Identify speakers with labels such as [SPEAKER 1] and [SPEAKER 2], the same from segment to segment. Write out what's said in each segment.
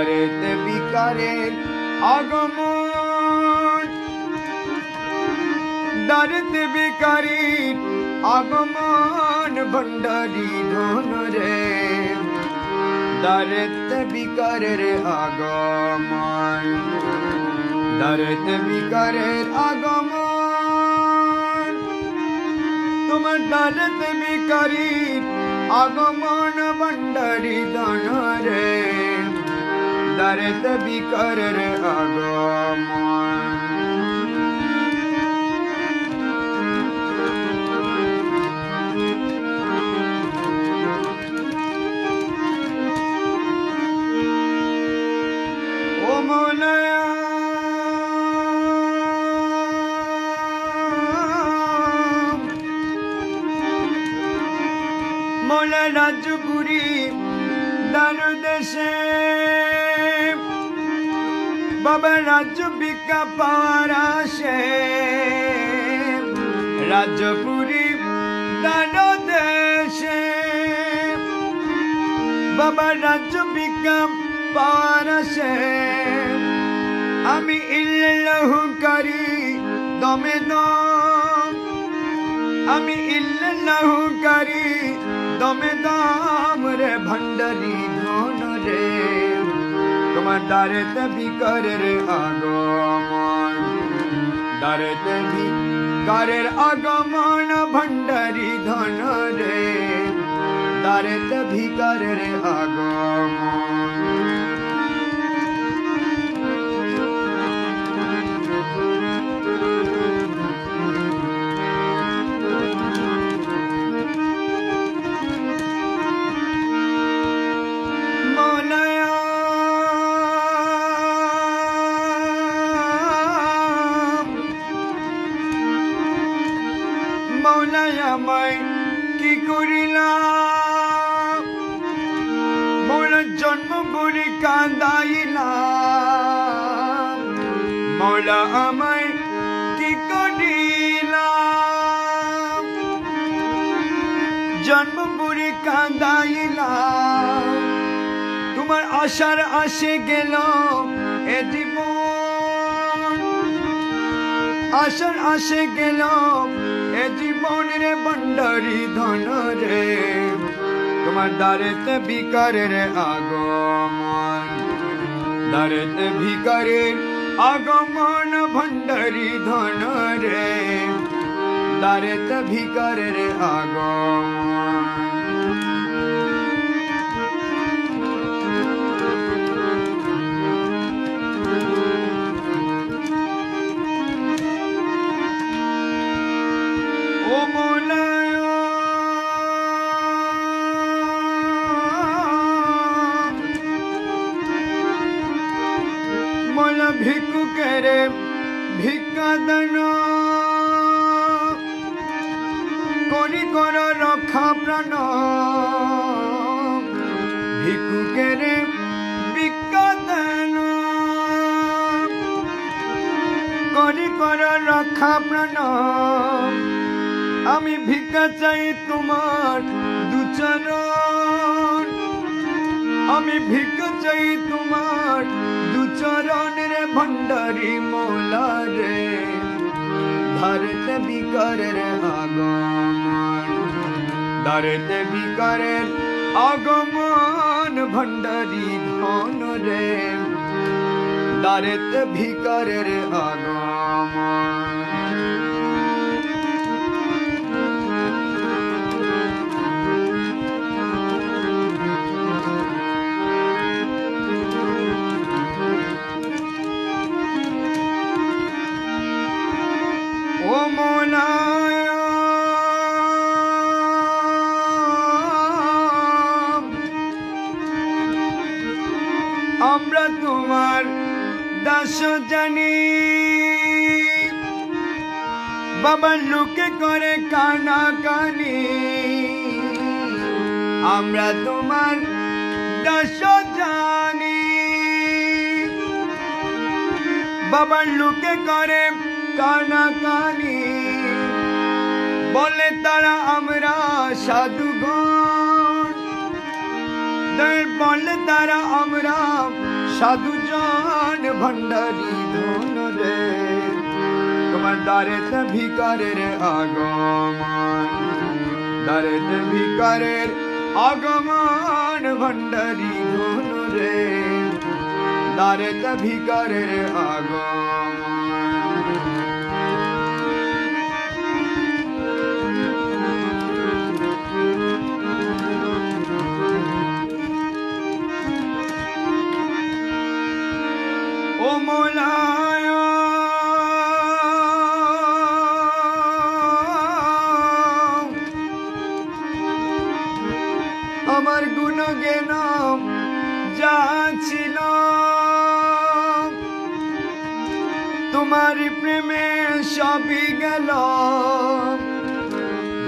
[SPEAKER 1] দারেতে বিকারের আগমন। দারেতে বিকারীর আগমন, ভণ্ডারি ধন রে। দারেতে বিকারের আগমন দারেতে বিকারের আগমন। তোমার দারেতে বিকারীর আগমন, ভণ্ডারি ধন রে। দারেতে বিকারের আগমন বাবা রাজ্য বিকা পাওয়ার আসে রাজপুরী দারু দেশে। বাবা রাজ্য বিজ্ঞান পাওয়ার আসে আমি ইল্লাহু করি দমে দম আমি ইল্লাহু করি দমে দম রে ভণ্ডারি। দারেতে বিকারের আগমন দারেতে বিকারের আগমন ভণ্ডারি ধন রে দারেতে ভিকারের আগমন আমায় কি করিলাম? মৌলার জন্ম করে কান্দাইলাম মৌলা আমায় কি করিলাম? জন্ম করে কান্দাইলাম তোমার আশার আসে গেল এ জীবন। আশার আসে গেল এ জীবন রে বন্ডারি ধন রে। তোমার দ্বারেতে ভিকারের আগমন। দ্বারেতে ভিকারের আগমন ভণ্ডারি ধন রে। দ্বারেতে ভিকারের আগমন। করি রক্ষা প্রাণ। ভিক্ষু কেরে করি কর রক্ষা প্রাণ। আমি ভিক্ষা চাই তোমার দুচরণ। আমি ভিক্ষা চাই তোমার দুচরণ রে ভণ্ডারি মোলা রে। ধরতে বিকারের আগমন। ধরতে বিকারের আগমন ভণ্ডারী ধন রে দারেতে ভিকারের আগমন জানি। বাবা লোকে করে কানা কানি আমরা তোমার দাস জানি। বাবার লোকে করে কানা কানি বলে তারা, আমরা সাধুগণ। দের বলে তারা, আমরা সাধুজন ভণ্ডারি ধন রে। তোমার দ্বারেতে ভিকারের আগমন। দ্বারেতে ভিকারের আগমন ভণ্ডারি ধন রে। দ্বারেতে ভিকারের আগমন।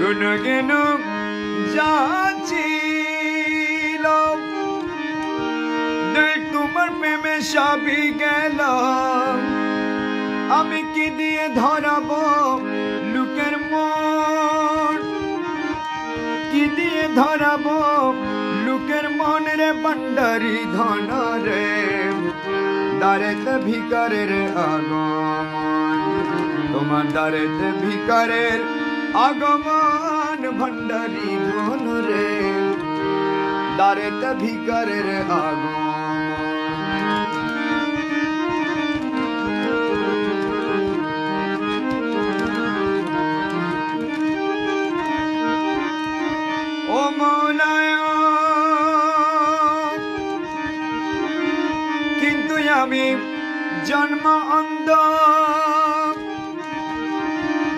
[SPEAKER 1] গুণ যা দেখ, তোমার প্রেমে সবই গেল। আমি কি দিয়ে ধরাবো লোকের মন? কি দিয়ে ধরাবো লোকের মন রে বন্ডারি ধন রে? দারেতে ভিকারের আগমন। তোমার দারেতে ভিকারের আগমন ভণ্ডারী ধনু রে। দারে ভিকারের আগমন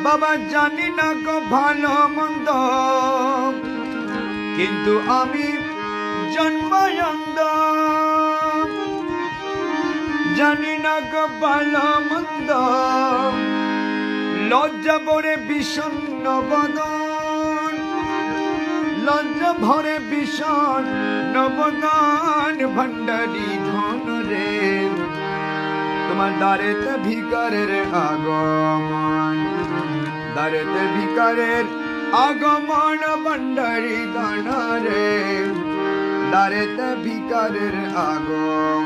[SPEAKER 1] বাবা জানি না গো ভালো মন্দ। কিন্তু আমি জন্ম অন্ধ জানি না গো ভালো মন্দ। লজ্জা পরে বিষণ্ণ বদন। লজ্জা ভরে ভীষণ নবগান ভণ্ডারি ধন রে। তোমার দ্বারেতে ভিকারের আগমন। দ্বারেতে ভিকারের আগমন ভণ্ডারি ধন রে দ্বারেতে ভিকারের আগমন।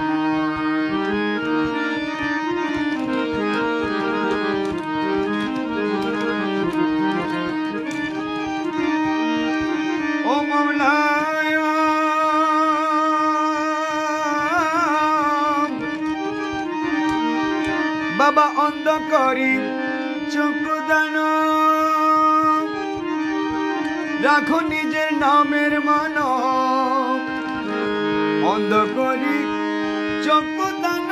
[SPEAKER 1] বাবা অন্ধ করি চক্ষুদান রাখো নিজের নামের মান। অন্ধ করি চক্ষুদান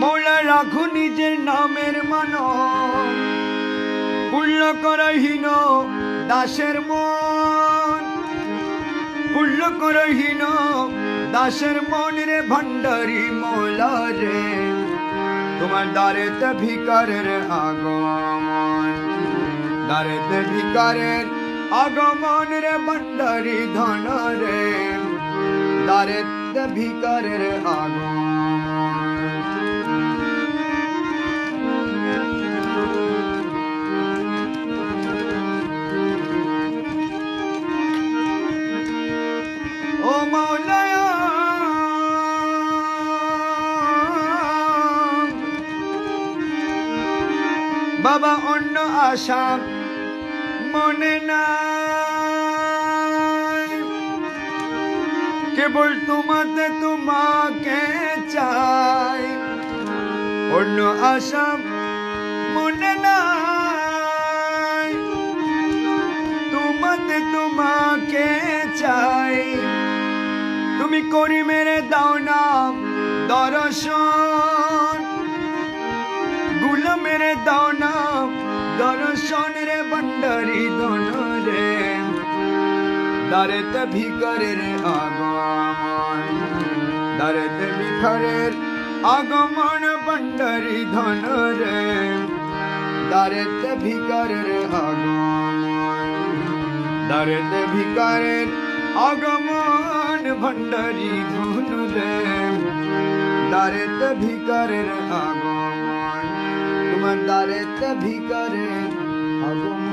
[SPEAKER 1] মৌলা, রাখো নিজের নামের মান। পূর্ণ করহীন দাসের মন। পূর্ণ করহীন দাসের মন রে ভণ্ডারি মোলা রে। তোমার দ্বারেতে ভিকারের আগমন। দ্বারেতে ভিকারের আগমন রে ভান্ডারি ধন রে দ্বারেতে ভিকারের আগমন। আশা মনে নাই। কেবল তোমাতে তোমাকে চাই। অন্য আশা মনে নাই। তোমাতে তোমাকে চাই। তুমি করি মেরে দাও নাম দর্শন। গুলো মেরে দাও দর্শন রে বন্ডারি দন রে দারেতে ভিকারের আগমন দারেতে ভিকারের আগমন বন্ডারি ধন রে দারেতে ভিকারের আগমন দারেতে ভিকারের আগমন ভণ্ডারি ধন রে দারেতে ভিকারের আগমন তোমার দারেতে ভিকারের আগমন